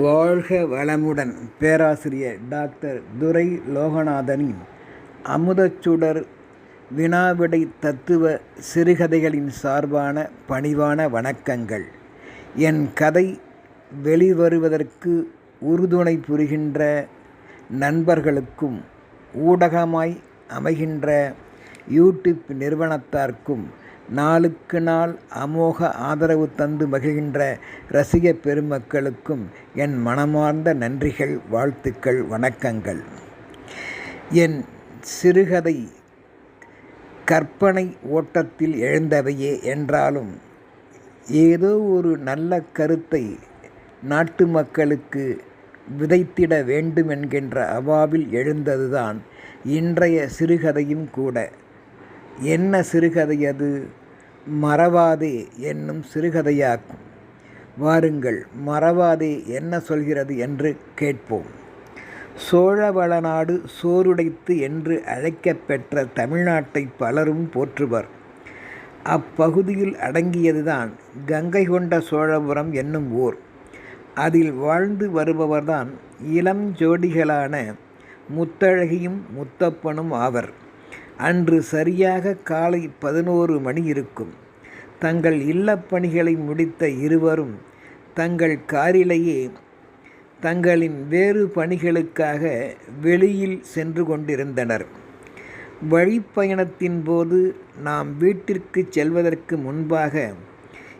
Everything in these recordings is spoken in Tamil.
வாழ்க வளமுடன் பேராசிரியர் டாக்டர் துரை லோகநாதனின் அமுதச்சுடர் வினாவிடை தத்துவ சிறுகதைகளின் சார்பான பணிவான வணக்கங்கள். என் கதை வெளிவருவதற்கு உறுதுணை புரிகின்ற நண்பர்களுக்கும் ஊடகமாய் அமைகின்ற யூடியூப் நிறுவனத்தார்க்கும் நாளுக்கு நாள் அமோக ஆதரவு தந்து மகிழ்கின்ற ரசிக பெருமக்களுக்கும் என் மனமார்ந்த நன்றிகள் வாழ்த்துக்கள் வணக்கங்கள். என் சிறுகதை கற்பனை ஓட்டத்தில் எழுந்தவையே என்றாலும் ஏதோ ஒரு நல்ல கருத்தை நாட்டு மக்களுக்கு விதைத்திட வேண்டும் என்கின்ற அவாவில் எழுந்ததுதான் இன்றைய சிறுகதையும் கூட. என்ன சிறுகதை அது? மறவாதே என்னும் சிறுகதையாகும். வாருங்கள் மறவாதே என்ன சொல்கிறது என்று கேட்போம். சோழவள நாடு சோறுடைத்து என்று அழைக்கப்பெற்ற தமிழ்நாட்டை பலரும் போற்றுவர். அப்பகுதியில் அடங்கியதுதான் கங்கை கொண்ட சோழபுரம் என்னும் ஊர். அதில் வாழ்ந்து வருபவர்தான் இளம் ஜோடிகளான முத்தழகியும் முத்தப்பனும் ஆவர். அன்று சரியாக காலை பதினோரு மணி இருக்கும். தங்கள் இல்லப்பணிகளை முடித்த இருவரும் தங்கள் காரிலேயே தங்களின் வேறு பணிகளுக்காக வெளியில் சென்று கொண்டிருந்தனர். வழிப்பயணத்தின் போது நாம் வீட்டிற்கு செல்வதற்கு முன்பாக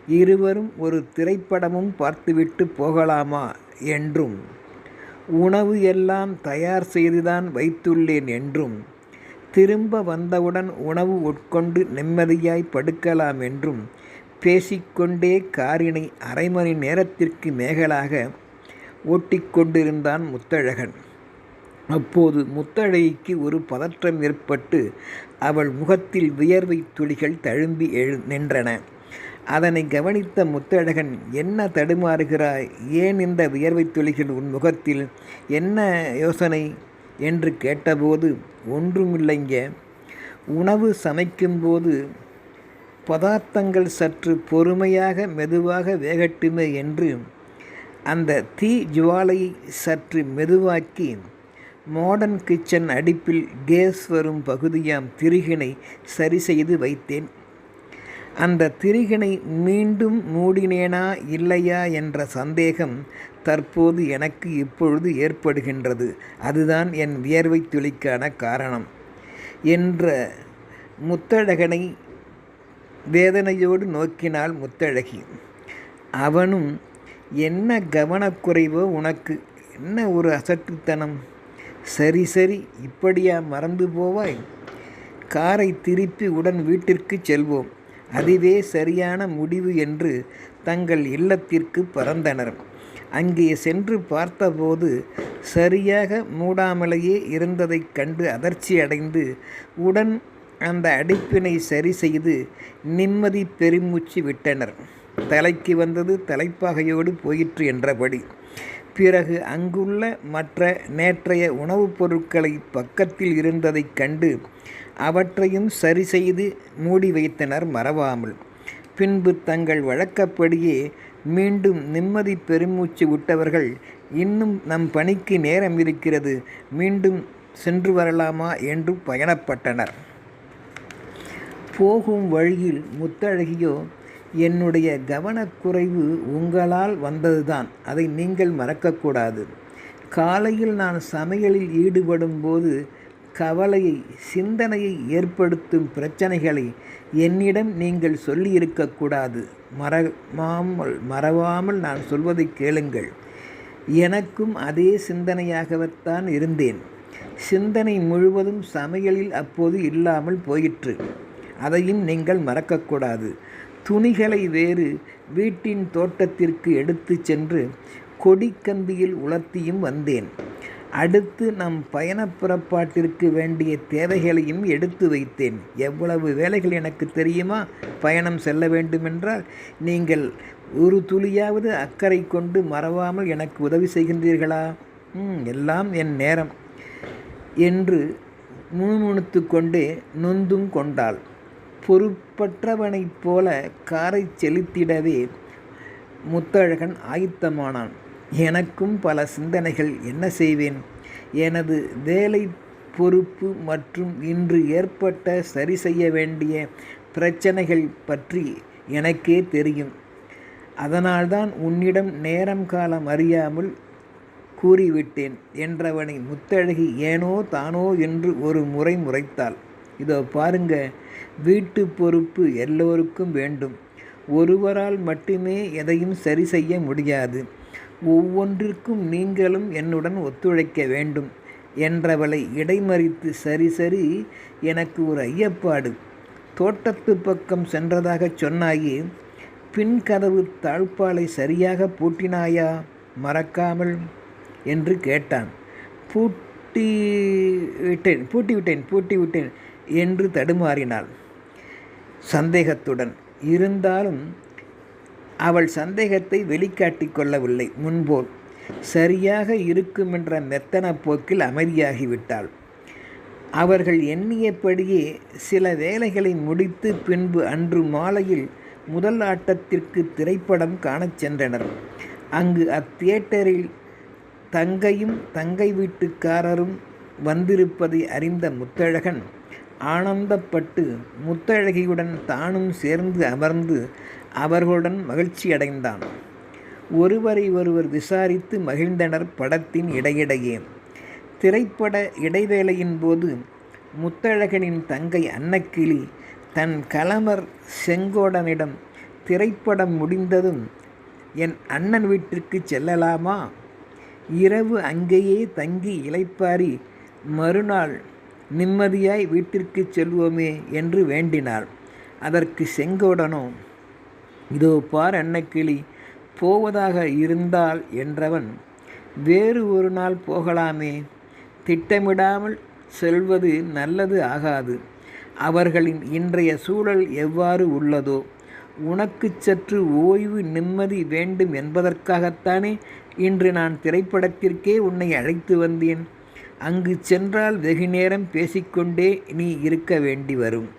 இருவரும் ஒரு திரைப்படமும் பார்த்துவிட்டு போகலாமா என்றும் உணவு எல்லாம் தயார் செய்துதான் வைத்துள்ளேன் என்றும் திரும்ப வந்தவுடன் உணவு உட்கொண்டு நிம்மதியாய் படுக்கலாம் என்றும் பேசிக்கொண்டே காரினை அரை மணி நேரத்திற்கு மேகலாக ஓட்டிக்கொண்டிருந்தான் முத்தழகன். அப்போது முத்தழகிக்கு ஒரு பதற்றம் ஏற்பட்டு அவள் முகத்தில் வியர்வை துளிகள் தழும்பி எழு நின்றன. அதனை கவனித்த முத்தழகன் என்ன தடுமாறுகிறாய்? ஏன் இந்த வியர்வை துளிகள் உன் முகத்தில்? என்ன யோசனை? என்று கேட்டபோது ஒன்றுமில்லைங்க. உணவு சமைக்கும்போது பதார்த்தங்கள் சற்று பொறுமையாக மெதுவாக வேகட்டுமே என்று அந்த தீ ஜுவாலையை சற்று மெதுவாக்கி மாடர்ன் கிச்சன் அடுப்பில் கேஸ் வரும் பகுதியாம் திருகினை சரி செய்து வைத்தேன். அந்த திரிகனை மீண்டும் மூடினேனா இல்லையா என்ற சந்தேகம் தற்போது எனக்கு இப்பொழுது ஏற்படுகின்றது. அதுதான் என் வியர்வை துளிக்கான காரணம். என்ற முத்தழகனை வேதனையோடு நோக்கினாள் முத்தழகி அவனும் என்ன கவனக்குறைவோ உனக்கு என்ன ஒரு அசட்டுத்தனம்? சரி சரி இப்படியா மறந்து போவாய்? காரை திருப்பி உடன் வீட்டிற்கு செல்வோம். அதுவே சரியான முடிவு என்று தங்கள் இல்லத்திற்கு பறந்தனர். அங்கே சென்று பார்த்தபோது சரியாக மூடாமலேயே இருந்ததைக் கண்டு அதிர்ச்சி அடைந்து உடன் அந்த அடிப்பினை சரி செய்து நிம்மதி பெருமூச்சு விட்டனர். தலைக்கு வந்தது தலைப்பாகையோடு போயிற்று என்றபடி. பிறகு அங்குள்ள மற்ற நேற்றைய உணவுப் பொருட்களை பக்கத்தில் இருந்ததைக் கண்டு அவற்றையும் சரி செய்து மூடி வைத்தனர் மறவாமல். பின்பு தங்கள் வழக்கப்படியே மீண்டும் நிம்மதி பெருமூச்சு விட்டவர்கள் இன்னும் நம் பணிக்கு நேரம் இருக்கிறது மீண்டும் சென்று வரலாமா? என்று பயணப்பட்டனர். போகும் வழியில் முத்தழகியோ என்னுடைய கவனக்குறைவு உங்களால் வந்ததுதான். அதை நீங்கள் மறக்கக்கூடாது. காலையில் நான் சமையலில் ஈடுபடும் போது கவலையை சிந்தனையை ஏற்படுத்தும் பிரச்சனைகளை என்னிடம் நீங்கள் சொல்லியிருக்கக்கூடாது. மறவாமல் மறவாமல் நான் சொல்வதை கேளுங்கள். எனக்கும் அதே சிந்தனையாகவத்தான் இருந்தேன். சிந்தனை முழுவதும் சமையலில் அப்போது இல்லாமல் போயிற்று. அதையும் நீங்கள் மறக்கக்கூடாது. துணிகளை வேறு வீட்டின் தோட்டத்திற்கு எடுத்து சென்று கொடிக்கம்பியில் உலர்த்தியும் வந்தேன். அடுத்து நம் பயண புறப்பாட்டிற்கு வேண்டிய தேவைகளையும் எடுத்து வைத்தேன். எவ்வளவு வேலைகள் எனக்கு தெரியுமா? பயணம் செல்ல வேண்டுமென்றால் நீங்கள் ஒரு துளியாவது அக்கறை கொண்டு மறவாமல் எனக்கு உதவி செய்கின்றீர்களா? ம் எல்லாம் என் நேரம் என்று முணுமுணுத்து கொண்டே நொந்தும் கொண்டாள். பொறுப்பற்றவனைப் போல காரை செலுத்திடவே முத்தழகன் ஆயத்தமானான். எனக்கும் பல சிந்தனைகள் என்ன செய்வேன்? எனது வேலை பொறுப்பு மற்றும் இன்று ஏற்பட்ட சரி செய்ய வேண்டிய பிரச்சனைகள் பற்றி எனக்கே தெரியும். அதனால்தான் உன்னிடம் நேரம் காலம் அறியாமல் கூறிவிட்டேன் என்றவனை முத்தழகி ஏனோ தானோ என்று ஒரு முறை முறைத்தாள். இதோ பாருங்க வீட்டு பொறுப்பு எல்லோருக்கும் வேண்டும். ஒருவரால் மட்டுமே எதையும் சரி செய்ய முடியாது. ஒவ்வொன்றிற்கும் நீங்களும் என்னுடன் ஒத்துழைக்க வேண்டும். என்றவளை இடைமறித்து சரி சரி எனக்கு ஒரு ஐயப்பாடு. தோட்டத்து பக்கம் சென்றதாகச் சொன்னாயே பின் கதவு தாழ்பாலை சரியாக பூட்டினாயா மறக்காமல்? என்று கேட்டான். பூட்டி விட்டேன் பூட்டி விட்டேன் பூட்டி விட்டேன் என்று தடுமாறினாள். சந்தேகத்துடன் இருந்தாலும் அவள் சந்தேகத்தை வெளிக்காட்டி கொள்ளவில்லை. முன்போல் சரியாக இருக்குமென்ற மெத்தன போக்கில் அமைதியாகிவிட்டாள். அவர்கள் எண்ணியபடியே சில வேலைகளை முடித்து பின்பு அன்று மாலையில் முதல் ஆட்டத்திற்கு திரைப்படம் காணச் சென்றனர். அங்கு அத்தியேட்டரில் தங்கையும் தங்கை வீட்டுக்காரரும் வந்திருப்பதை அறிந்த முத்தழகன் ஆனந்தப்பட்டு முத்தழகியுடன் தானும் சேர்ந்து அமர்ந்து அவர்களுடன் மகிழ்ச்சியடைந்தான் ஒருவரை ஒருவர் விசாரித்து மகிழ்ந்தனர் படத்தின் இடையிடையே. திரைப்பட இடைவேளையின் போது முத்தழகனின் தங்கை அன்னக்கிளி தன் கலமர் செங்கோடனிடம் திரைப்படம் முடிந்ததும் என் அண்ணன் வீட்டிற்கு செல்லலாமா? இரவு அங்கேயே தங்கி இளைப்பாரி மறுநாள் நிம்மதியாய் வீட்டிற்கு செல்வோமே என்று வேண்டினாள். அதற்கு செங்கோடனோ இதோ பார் அன்னக்கிளி போவதாக இருந்தால் என்றவன் வேறு ஒரு நாள் போகலாமே. திட்டமிடாமல் செல்வது நல்லது ஆகாது. அவர்களின் இன்றைய சூழல் எவ்வாறு உள்ளதோ உனக்கு சற்று ஓய்வு நிம்மதி வேண்டும் என்பதற்காகத்தானே இன்று நான் திரைப்படத்திற்கே உன்னை அழைத்து வந்தேன். அங்கு சென்றால் வெகு நேரம் பேசிக்கொண்டே நீ இருக்க வேண்டி வரும்.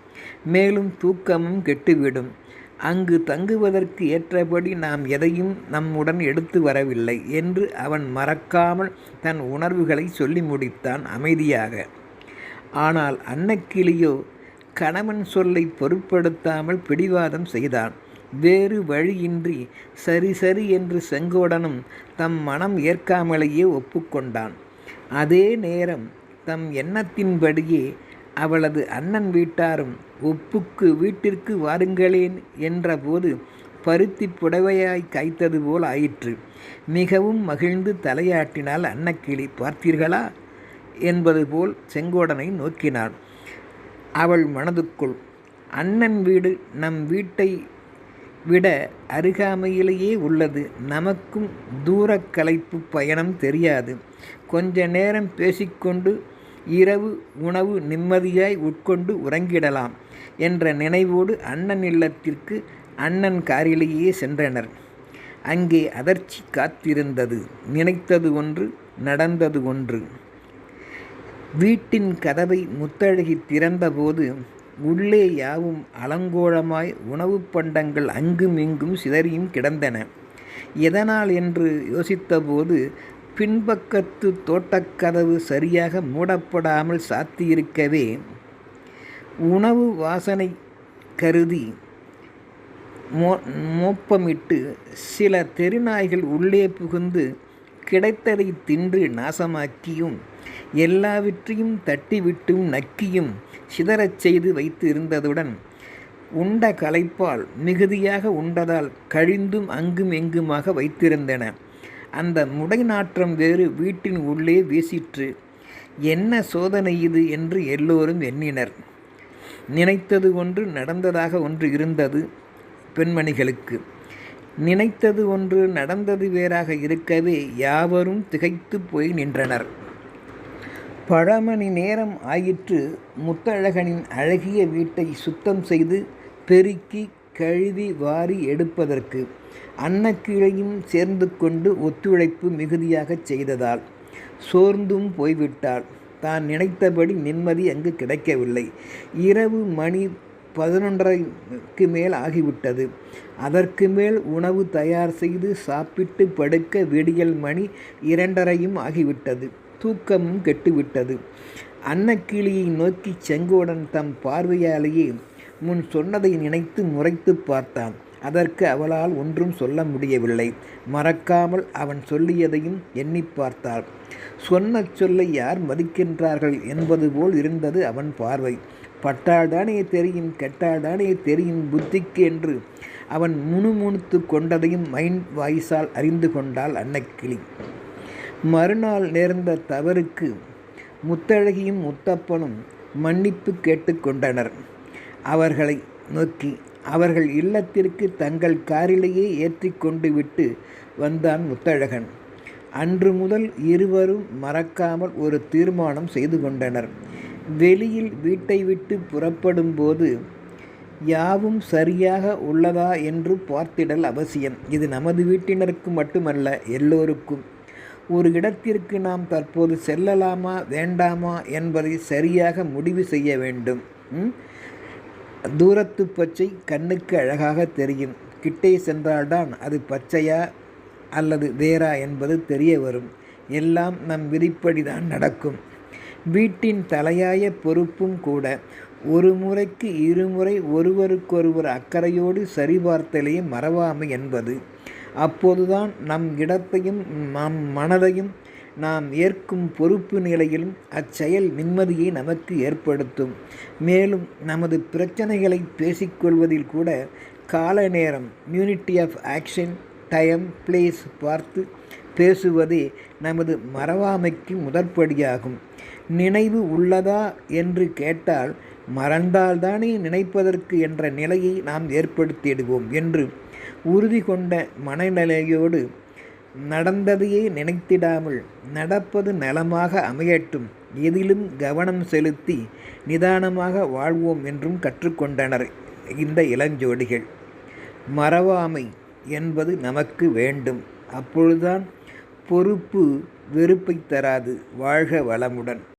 மேலும் தூக்கமும் கெட்டுவிடும். அங்கு தங்குவதற்கு ஏற்றபடி நாம் எதையும் நம்முடன் எடுத்து வரவில்லை என்று அவன் மறக்காமல் தன் உணர்வுகளை சொல்லி முடித்தான் அமைதியாக. ஆனால் அன்னக்கிளியோ கணவன் சொல்லை பொருட்படுத்தாமல் பிடிவாதம் செய்தான். வேறு வழியின்றி சரி சரி என்று செங்கோடனும் தம் மனம் ஏற்காமலேயே ஒப்புக்கொண்டான். அதே நேரம் தம் எண்ணத்தின்படியே அவளது அண்ணன் வீட்டாரும் ஒப்புக்கு வீட்டிற்கு வாருங்களேன் என்றபோது பருத்தி புடவையாய் காய்த்தது போல் ஆயிற்று. மிகவும் மகிழ்ந்து தலையாட்டினால் அன்னக்கிளி பார்த்தீர்களா? என்பது போல் செங்கோடனை நோக்கினாள். அவள் மனதுக்குள் அண்ணன் வீடு நம் வீட்டை விட அருகாமையிலேயே உள்ளது. நமக்கும் தூரக்கலைப்பு பயணம் தெரியாது. கொஞ்ச நேரம் பேசிக்கொண்டு இரவு உணவு நிம்மதியாய் உட்கொண்டு உறங்கிடலாம் என்ற நினைவோடு அண்ணன் இல்லத்திற்கு அண்ணன் காரிலேயே சென்றனர். அங்கே அதிர்ச்சி காத்திருந்தது. நினைத்தது ஒன்று நடந்தது ஒன்று. வீட்டின் கதவை முத்தழகி திறந்தபோது உள்ளே யாவும் அலங்கோலமாய் உணவுப் பண்டங்கள் அங்கும் இங்கும் சிதறியும் கிடந்தன. எதனால் என்று யோசித்தபோது பின்பக்கத்து தோட்டக்கதவு சரியாக மூடப்படாமல் சாத்தியிருக்கவே உணவு வாசனை கருதி மோ மோப்பமிட்டு சில தெருநாய்கள் உள்ளே புகுந்து கிடைத்ததை தின்று நாசமாக்கியும் எல்லாவற்றையும் தட்டிவிட்டும் நக்கியும் சிதறச் செய்து வைத்து இருந்ததுடன் உண்ட களைப்பால் மிகுதியாக உண்டதால் கழிந்தும் அங்கும் எங்குமாக வைத்திருந்தன. அந்த முடை நாற்றம் வேறு வீட்டின் உள்ளே வீசிற்று. என்ன சோதனை இது என்று எல்லோரும் எண்ணினர். நினைத்தது ஒன்று நடந்ததாக ஒன்று இருந்தது பெண்மணிகளுக்கு. நினைத்தது ஒன்று நடந்தது வேறாக இருக்கவே யாவரும் திகைத்து போய் நின்றனர். பல மணி நேரம் ஆயிற்று முத்தழகனின் அழகிய வீட்டை சுத்தம் செய்து பெருக்கி கழுவி வாரி எடுப்பதற்கு அன்னக்கீழையும் சேர்ந்து கொண்டு ஒத்துழைப்பு மிகுதியாகச் செய்ததால் சோர்ந்தும் போய்விட்டாள். தான் நினைத்தபடி நிம்மதி அங்கு கிடைக்கவில்லை. இரவு மணி பதினொன்றரைக்கு மேல் ஆகிவிட்டது. அதற்கு மேல் உணவு தயார் செய்து சாப்பிட்டு படுக்க விடியல் மணி இரண்டரையும் ஆகிவிட்டது. தூக்கமும் கெட்டுவிட்டது. அன்னக்கிளியை நோக்கி செங்கோடன் தம் பார்வையாலேயே முன் சொன்னதை நினைத்து முறைத்து பார்த்தான். அதற்கு அவளால் ஒன்றும் சொல்ல முடியவில்லை. மறக்காமல் அவன் சொல்லியதையும் எண்ணி பார்த்தாள். சொன்ன சொல்லை யார் மதிக்கின்றார்கள்? என்பது போல் இருந்தது அவன் பார்வை. பட்டால்தானே தெரியும் கெட்டால்தானே தெரியும் புத்திக்கு என்று அவன் முணுமுணுத்து கொண்டதையும் மைண்ட் வாய்ஸால் அறிந்து கொண்டாள் அன்னக்கிளி. மறுநாள் நேர்ந்த தவறுக்கு முத்தழகியும் முத்தப்பனும் மன்னிப்பு கேட்டுக்கொண்டனர் அவர்களை நோக்கி அவர்கள் இல்லத்திற்கு தங்கள் காரிலேயே ஏற்றி கொண்டு விட்டு வந்தான் முத்தழகன். அன்று முதல் இருவரும் மறக்காமல் ஒரு தீர்மானம் செய்து கொண்டனர். வெளியில் வீட்டை விட்டு புறப்படும் போது யாவும் சரியாக உள்ளதா என்று பார்த்திடல் அவசியம். இது நமது வீட்டினருக்கு மட்டுமல்ல எல்லோருக்கும். ஒரு இடத்திற்கு நாம் தற்போது செல்லலாமா வேண்டாமா என்பதை சரியாக முடிவு செய்ய வேண்டும். தூரத்து பச்சை கண்ணுக்கு அழகாக தெரியும். கிட்டே சென்றால்தான் அது பச்சையா அல்லது வேறா என்பது தெரிய வரும். எல்லாம் நம் விதிப்படிதான் நடக்கும். வீட்டின் தலையாய பொறுப்பும் கூட ஒரு முறைக்கு இருமுறை ஒருவருக்கொருவர் அக்கறையோடு சரிபார்த்தலே மறவாமை என்பது. அப்போதுதான் நம் இடத்தையும் நம் மனதையும் நாம் ஏற்கும் பொறுப்பு நிலையிலும் அச்செயல் நிம்மதியை நமக்கு ஏற்படுத்தும். மேலும் நமது பிரச்சனைகளை பேசிக்கொள்வதில் கூட கால நேரம் unity of action time place பார்த்து பேசுவதே நமது மறவாமைக்கு முதற்படியாகும். நினைவு உள்ளதா என்று கேட்டால் மறந்தால்தானே நினைப்பதற்கு என்ற நிலையை நாம் ஏற்படுத்திடுவோம் என்று உறுதி கொண்ட மனநிலையோடு நடந்ததையே நினைத்திடாமல் நடப்பது நலமாக அமையட்டும். எதிலும் கவனம் செலுத்தி நிதானமாக வாழ்வோம் என்றும் கற்றுக்கொண்டனர் இந்த இளஞ்சோடிகள். மறவாமை என்பது நமக்கு வேண்டும். அப்பொழுதுதான் பொறுப்பு வெறுப்பை தராது வாழ்க வளமுடன்.